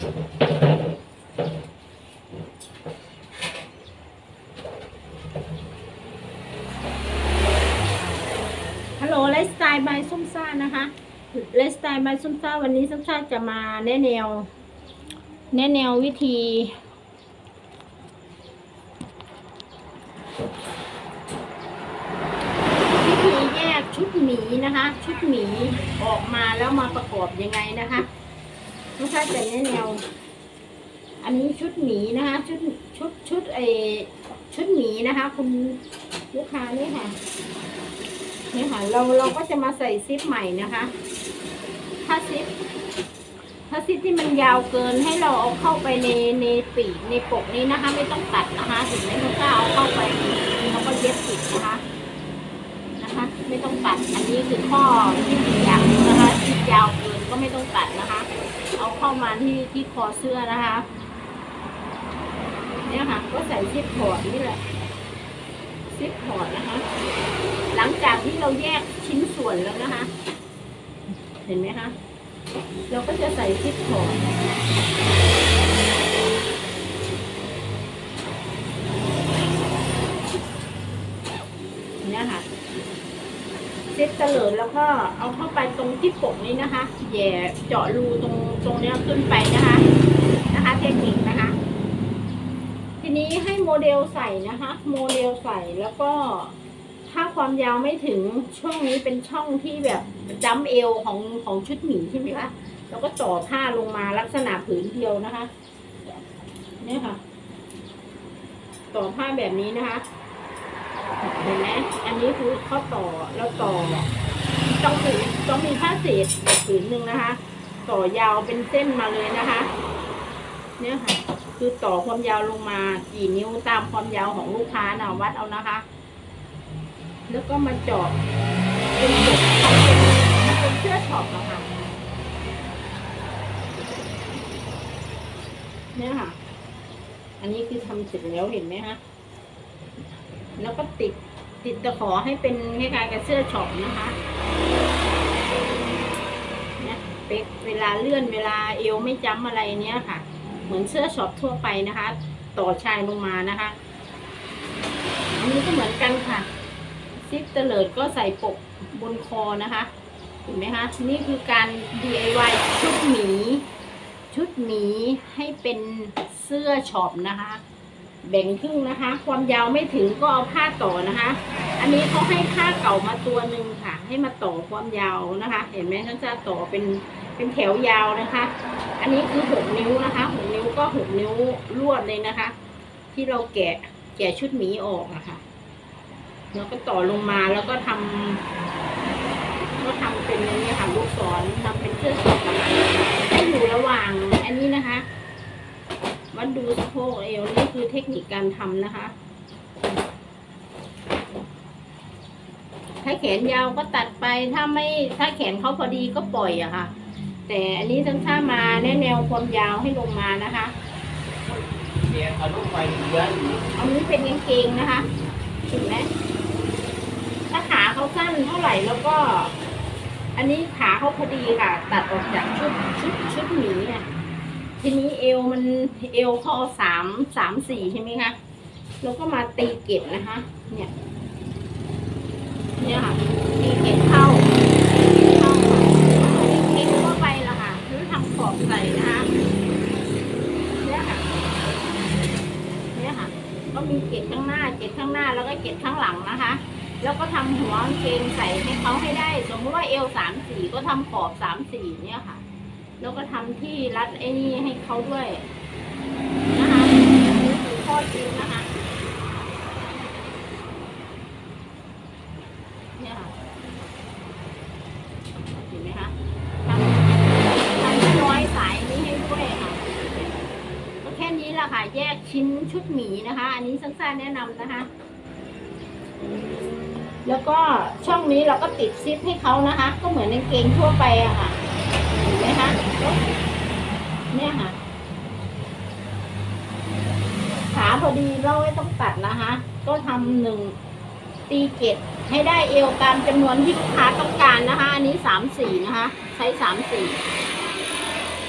ฮัลโหลไลฟ์สไตล์บายส้มซ่านะคะไลฟ์สไตล์บายส้มซ่าวันนี้ส้มซ่าจะมาแนะแนว แนะแนววิธีวิธีแยกชุดหมีนะคะ ชุดหมีออกมาแล้วมาประกอบยังไงนะคะ ส้มซ่าจะแนะแนว อันนี้ชุดหมีนะคะ ชุดชุดชุดเอชุดหมีนะคะ คุณลูกค้านี่ค่ะนี่ค่ะ เราเราก็จะมาใส่ซิปใหม่นะคะ ถ้าซิปถ้าซิปที่มันยาวเกินให้เราเอาเข้าไปในในปีกในปกนี้นะคะ ไม่ต้องตัดนะคะถึงแม้เราก็เอาเข้าไปเราก็เย็บติดนะคะนะคะไม่ต้องตัด อันนี้คือข้อที่อีกอย่างนะคะซิปยาวเกินก็ไม่ต้องตัดนะคะ เอาเข้ามาที่ที่คอเสื้อนะคะ เนี่ยค่ะ ก็ใส่ซิปพอร์ตนี่แหละซิปพอร์ตนะคะ หลังจากที่เราแยกชิ้นส่วนแล้วนะคะ เห็นไหมคะ เราก็จะใส่ซิปพอร์ตเนี่ยค่ะ เตลิดแล้วก็เอาเข้าไปตรงที่ปกนี้นะคะแย่เจาะรูตรงตรงนี้ขึ้นไปนะคะนะคะ เทคนิคนะคะ ทีนี้ให้โมเดลใส่นะคะ โมเดลใส่แล้วก็ถ้าความยาวไม่ถึงช่วงนี้เป็นช่องที่แบบจัมเอวของของชุดหมีใช่ไหมคะเราก็ต่อผ้าลงมาลักษณะผืนเดียวนะคะเนี่ยค่ะ ต่อผ้าแบบนี้นะคะ เห็นไหมอันนี้คือข้อต่อแล้วต่อ ต้องถือต้องมีผ้าเศษผืนหนึ่งนะคะ ต่อยาวเป็นเส้นมาเลยนะคะ เนี่ยค่ะ คือต่อความยาวลงมากี่นิ้วตามความยาวของลูกค้านะวัดเอานะคะ แล้วก็มาเจาะเป็นจุดทำเป็นเป็นเสื้อช็อปอะค่ะเนี่ยค่ะ อันนี้คือทำเสร็จแล้วเห็นไหมคะ แล้วก็ติดติดตะขอให้เป็นคล้ายๆกับเสื้อช็อปนะคะเนี่ยเป๊กเวลาเลื่อนเวลาเอวไม่จ้ำอะไรเนี้ยค่ะ เหมือนเสื้อช็อปทั่วไปนะคะ ต่อชายลงมานะคะ อันนี้ก็เหมือนกันค่ะซิปเตลิดก็ใส่ปกบนคอนะคะเห็นไหมคะนี่คือการ DIY ชุดหมี ชุดหมีให้เป็นเสื้อช็อปนะคะ แบ่งครึ่งนะคะ ความยาวไม่ถึงก็เอาผ้าต่อนะคะ อันนี้เขาให้ผ้าเก่ามาตัวหนึ่งค่ะ ให้มาต่อความยาวนะคะ เห็นไหมเขาจะต่อเป็นเป็นแถวยาวนะคะ อันนี้คือหกนิ้วนะคะหกนิ้วก็หกนิ้วลวดเลยนะคะ ที่เราแกะแกะชุดหมีออกอะค่ะแล้วก็ต่อลงมาแล้วก็ทำก็ทำเป็นนี้ค่ะลูกศรทำเป็นเสื้อช็อปนะคะให้อยู่ระหว่างอันนี้นะคะ วัดดูสะโพกเอวนี่คือเทคนิคการทำนะคะ ถ้าแขนยาวก็ตัดไปถ้าไม่ถ้าแขนเขาพอดีก็ปล่อยอะค่ะ แต่อันนี้ทั้งท่ามาแนะแนวความยาวให้ลงมานะคะเรียนเอาลูกไปเยอะอยู่อันนี้เป็นกางเกงนะคะเห็นไหมถ้าขาเขาสั้นเท่าไหร่แล้วก็ อันนี้ขาเขาพอดีค่ะ ตัดออกจากชุดชุดชุดหมีอะ ทีนี้เอวมันเอวเขาเอสามสามสี่ใช่ไหมคะแล้วก็มาตีเกตนะคะ เนี่ย เนี่ยค่ะตีเกตเข้าตีเกตเข้าตีเกตเข้าไปละค่ะแล้วทำขอบใส่นะคะเนี่ยค่ะเนี่ยค่ะ ก็มีเกล็ดข้างหน้าเกล็ดข้างหน้าแล้วก็เกล็ดข้างหลังนะคะ แล้วก็ทำหัวเกงใส่ให้เขาให้ได้ สมมติว่าเอวสามสี่ก็ทำขอบสามสี่เนี่ยค่ะ แล้วก็ทำที่รัดไอ้นี่ให้เขาด้วยนะคะนี่คือข้อจริงนะคะเนี่ยค่ะเห็นไหมคะทำทำให้น้อยสายนี้ให้ด้วยค่ะก็แค่นี้ละค่ะ แยกชิ้นชุดหมีนะคะ อันนี้สั้นๆแนะนำนะคะแล้วก็ช่องนี้เราก็ติดซิปให้เขานะคะ ก็เหมือนกางเกงทั่วไปอะค่ะ นไหมคะเนี่ยค่ะขาพอดีเราไม่ต้องตัดนะคะ ก็ทำหนึ่งตีเกตให้ได้เอวตามจำนวนที่ลูกค้าต้องการนะคะ อันนี้สามสี่นะคะ ใช้สามสี่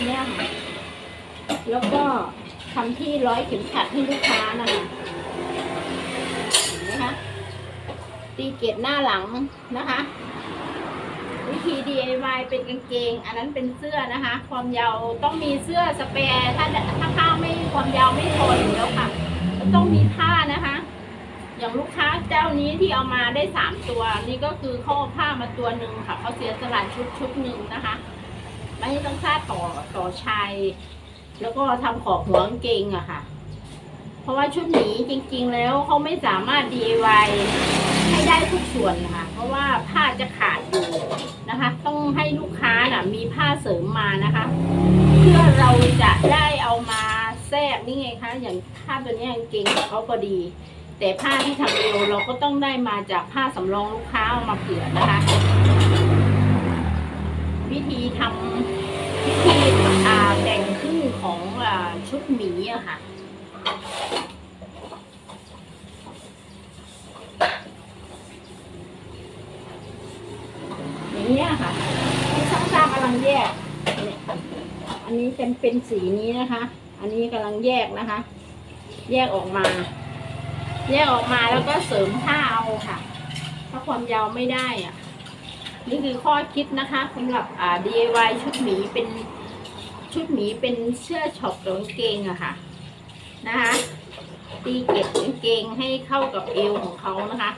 เนี่ยค่ะ แล้วก็ทำที่ร้อยเข็มขัดให้ลูกค้านะคะเห็นไหมคะตีเกตหน้าหลังนะคะ วิธี DIY เป็นกางเกง อันนั้นเป็นเสื้อนะคะ ความยาวต้องมีเสื้อสเปรย์ถ้าถ้าผ้าไม่ความยาวไม่พออยู่แล้วค่ะ ต้องมีผ้านะคะ อย่างลูกค้าเจ้านี้ที่เอามาได้สามตัวนี่ก็คือเขาเอาผ้ามาตัวหนึ่งค่ะเขาเสียสละชุดชุดหนึ่งนะคะไม่ต้องคาดต่อต่อชายแล้วก็ทำขอบหัวกางเกงอะค่ะ เพราะว่าชุดนี้จริง ๆ แล้วเขาไม่สามารถ DIY ให้ได้ทุกส่วนค่ะเพราะว่าผ้าจะขาดอยู่ ให้ลูกค้าน่ะ มีผ้าเสริมมานะคะ เพื่อเราจะได้เอามาแทรกนี่ไงคะ อย่างผ้าตัวนี้ยกางเกงของเขาพอดี แต่ผ้าที่ทำเอวเราก็ต้องได้มาจากผ้าสำรองลูกค้าเอามาเผื่อนะคะ วิธีทำวิธีแบ่งครึ่งของอชุดหมีอะค่ะ อย่างเนี้ยค่ะที่ช่างภาพกำลัง แยก อันนี้เป็นเป็นสีนี้นะคะ อันนี้กำลังแยกนะคะ แยกออกมา แยกออกมาแล้วก็เสริมผ้าเอาค่ะ ถ้าความยาวไม่ได้อะ นี่คือข้อคิดนะคะสำหรับอ่า DIY ชุดหมีเป็นชุดหมีเป็นเสื้อช็อปกับกางเกงอะค่ะนะคะตีเก็บกางเกงให้เข้ากับเอวของเขานะคะ